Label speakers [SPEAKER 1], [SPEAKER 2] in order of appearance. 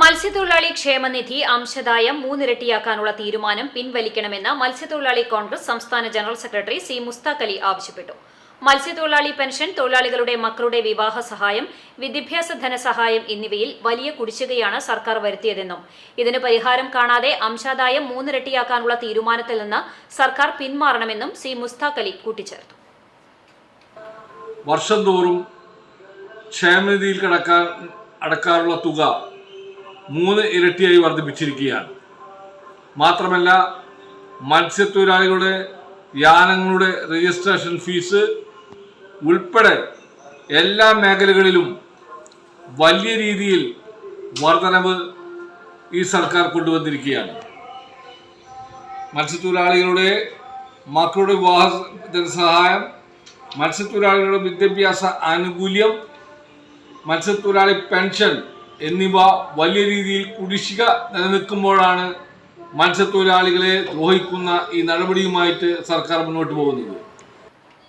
[SPEAKER 1] മത്സ്യത്തൊഴിലാളി ക്ഷേമനിധി അംശദായം മൂന്നിരട്ടിയാക്കാനുള്ള തീരുമാനം പിൻവലിക്കണമെന്ന് മത്സ്യത്തൊഴിലാളി കോൺഗ്രസ് സംസ്ഥാന general secretary C Mustaq Ali ആവശ്യപ്പെട്ടു. മത്സ്യത്തൊഴിലാളി പെൻഷൻ തൊഴിലാളികളുടെ മക്കളുടെ വിവാഹ സഹായം വിദ്യാഭ്യാസ ധനസഹായം എന്നിവയിൽ വലിയ കുടിശ്ശികയാണ് സർക്കാർ വരുത്തിയതെന്നും ഇതിന് പരിഹാരം കാണാതെ അംശാദായം മൂന്നിരട്ടിയാക്കാനുള്ള തീരുമാനത്തിൽ നിന്ന് സർക്കാർ പിന്മാറണമെന്നും സി മുസ്താഖ് അലി കൂട്ടിച്ചേർത്തു.
[SPEAKER 2] വർഷം തോറും ക്ഷേമനിധിയിൽ കിടക്കാൻ അടക്കാറുള്ള തുക മൂന്ന് ഇരട്ടിയായി വർദ്ധിപ്പിച്ചിരിക്കുകയാണ്. മാത്രമല്ല മത്സ്യത്തൊഴിലാളികളുടെ യാനങ്ങളുടെ രജിസ്ട്രേഷൻ ഫീസ് ഉൾപ്പെടെ എല്ലാ മേഖലകളിലും വലിയ രീതിയിൽ വർധനവ് ഈ സർക്കാർ കൊണ്ടുവന്നിരിക്കുകയാണ്. മത്സ്യത്തൊഴിലാളികളുടെ മക്കളുടെ വിവാഹ ധനസഹായം മത്സ്യത്തൊഴിലാളികളുടെ വിദ്യാഭ്യാസ ആനുകൂല്യം മത്സ്യത്തൊഴിലാളി പെൻഷൻ എന്നിവ വലിയ രീതിയിൽ കുടിശ്ശിക നിലനിൽക്കുമ്പോഴാണ് മത്സ്യത്തൊഴിലാളികളെ ദ്രോഹിക്കുന്ന ഈ നടപടിയുമായിട്ട് സർക്കാർ മുന്നോട്ട് പോകുന്നത്.